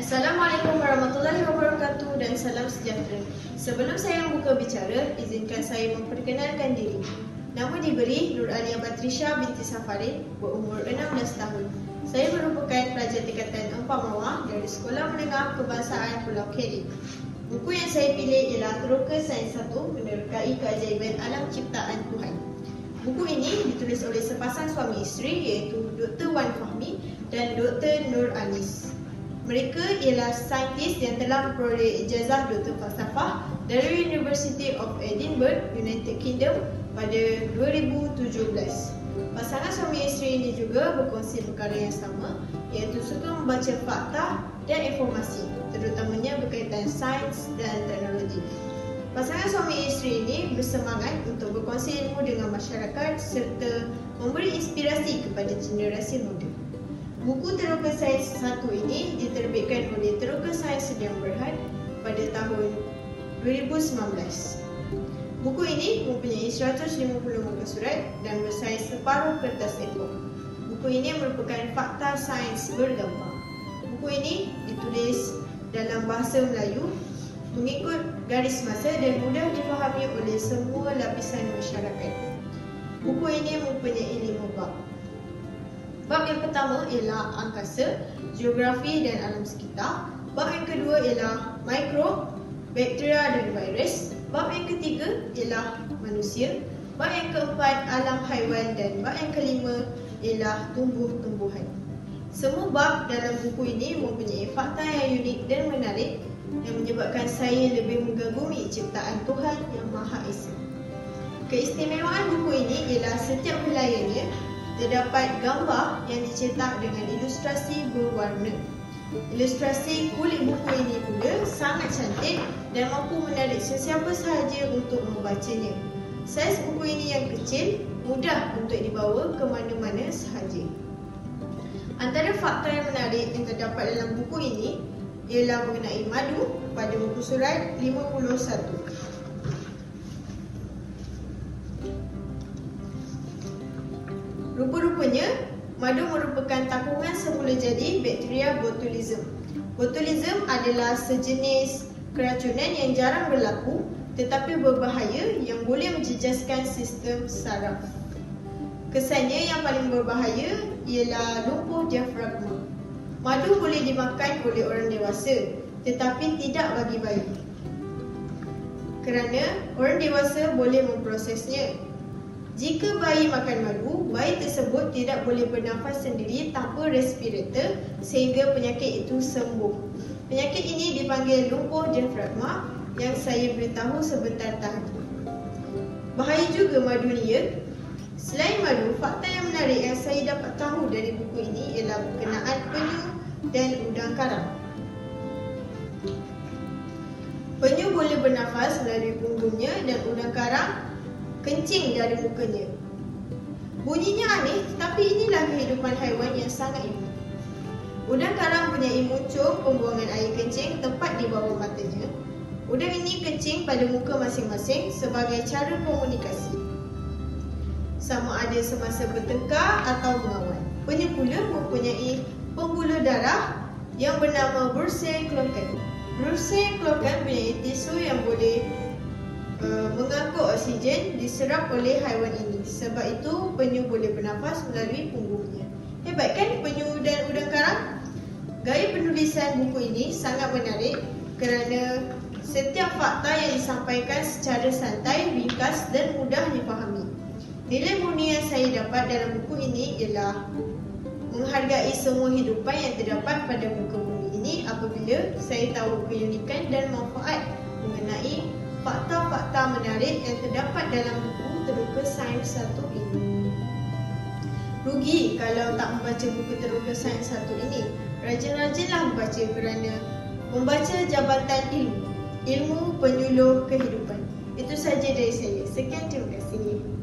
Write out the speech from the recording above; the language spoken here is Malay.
Assalamualaikum warahmatullahi wabarakatuh dan salam sejahtera. Sebelum saya membuka bicara, izinkan saya memperkenalkan diri. Nama diberi Nur Alia Batrisha binti Safarin, berumur 16 tahun. Saya merupakan pelajar tingkatan 4 Mawar dari Sekolah Menengah Kebangsaan Pulau Kerik. Buku yang saya pilih ialah Teroka Sains 1 Menerokai Keajaiban Alam Ciptaan Tuhan. Buku ini ditulis oleh sepasang suami isteri iaitu Dr. Wan Fahmi dan Dr. Nur Anis. Mereka ialah saintis yang telah memperoleh ijazah Dr. Falsafah dari University of Edinburgh, United Kingdom pada 2017. Pasangan suami isteri ini juga berkongsi perkara yang sama iaitu suka membaca fakta dan informasi terutamanya berkaitan sains dan teknologi. Isteri ini bersemangat untuk berkongsi ilmu dengan masyarakat serta memberi inspirasi kepada generasi muda. Buku Teroka Sains 1 ini diterbitkan oleh Teroka Sains Sediang Berhad pada tahun 2019. Buku ini mempunyai 150 muka surat dan bersaiz separuh kertas A4. Buku ini merupakan fakta sains bergambar. Buku ini ditulis dalam bahasa Melayu mengikut garis masa dan mudah difahami oleh semua lapisan masyarakat. Buku ini mempunyai lima bab. Bab yang pertama ialah angkasa, geografi dan alam sekitar. Bab yang kedua ialah mikro, bakteria dan virus. Bab yang ketiga ialah manusia. Bab yang keempat alam haiwan dan bab yang kelima ialah tumbuh-tumbuhan. Semua bab dalam buku ini mempunyai fakta yang unik dan menarik yang menyebabkan saya lebih mengagumi ciptaan Tuhan yang Maha Esa. Keistimewaan buku ini ialah setiap helaiannya terdapat gambar yang dicetak dengan ilustrasi berwarna. Ilustrasi kulit buku ini pula sangat cantik dan mampu menarik sesiapa sahaja untuk membacanya. Saiz buku ini yang kecil, mudah untuk dibawa ke mana-mana sahaja. Antara fakta yang menarik yang terdapat dalam buku ini ialah mengenai madu pada buku surat 51. Rupa-rupanya, madu merupakan takungan semula jadi bakteria botulism. Botulism adalah sejenis keracunan yang jarang berlaku tetapi berbahaya yang boleh menjejaskan sistem saraf. Kesannya yang paling berbahaya ialah lumpuh diafragma. Madu boleh dimakan oleh orang dewasa tetapi tidak bagi bayi. Kerana orang dewasa boleh memprosesnya jika bayi makan madu, bayi tersebut tidak boleh bernafas sendiri tanpa respirator sehingga penyakit itu sembuh. Penyakit ini dipanggil lumpuh diafragma yang saya beritahu sebentar tadi. Bahaya juga madu ni ya. Selain madu, fakta yang menarik yang saya dapat tahu dari buku ini ialah berkenaan penyu dan udang karang. Penyu boleh bernafas melalui punggungnya dan udang karang kencing dari mukanya. Bunyinya aneh, tapi inilah kehidupan haiwan yang sangat unik. Udang karang punya muncung pembuangan air kencing tepat di bawah matanya. Udang ini kencing pada muka masing-masing sebagai cara komunikasi. Sama ada semasa bertengkar atau melawan. Penyu pula mempunyai pembuluh darah yang bernama bursae cloacae. Bursae cloacae mempunyai tisu yang boleh Uh, mengangkut oksigen diserap oleh haiwan ini. Sebab itu penyu boleh bernafas melalui punggungnya. Hebat kan penyu dan udang karang? Gaya penulisan buku ini sangat menarik kerana setiap fakta yang disampaikan secara santai, ringkas dan mudah dipahami. Nilai murni yang saya dapat dalam buku ini ialah menghargai semua hidupan yang terdapat pada muka bumi ini apabila saya tahu keunikan dan manfaat mengenai fakta-fakta menarik yang terdapat dalam buku Teruka Sains 1 ini. Rugi kalau tak membaca buku Teruka Sains 1 ini. Rajin-rajinlah membaca kerana membaca jabatan ilmu. Ilmu penyuluh kehidupan. Itu saja dari saya. Sekian terima kasih.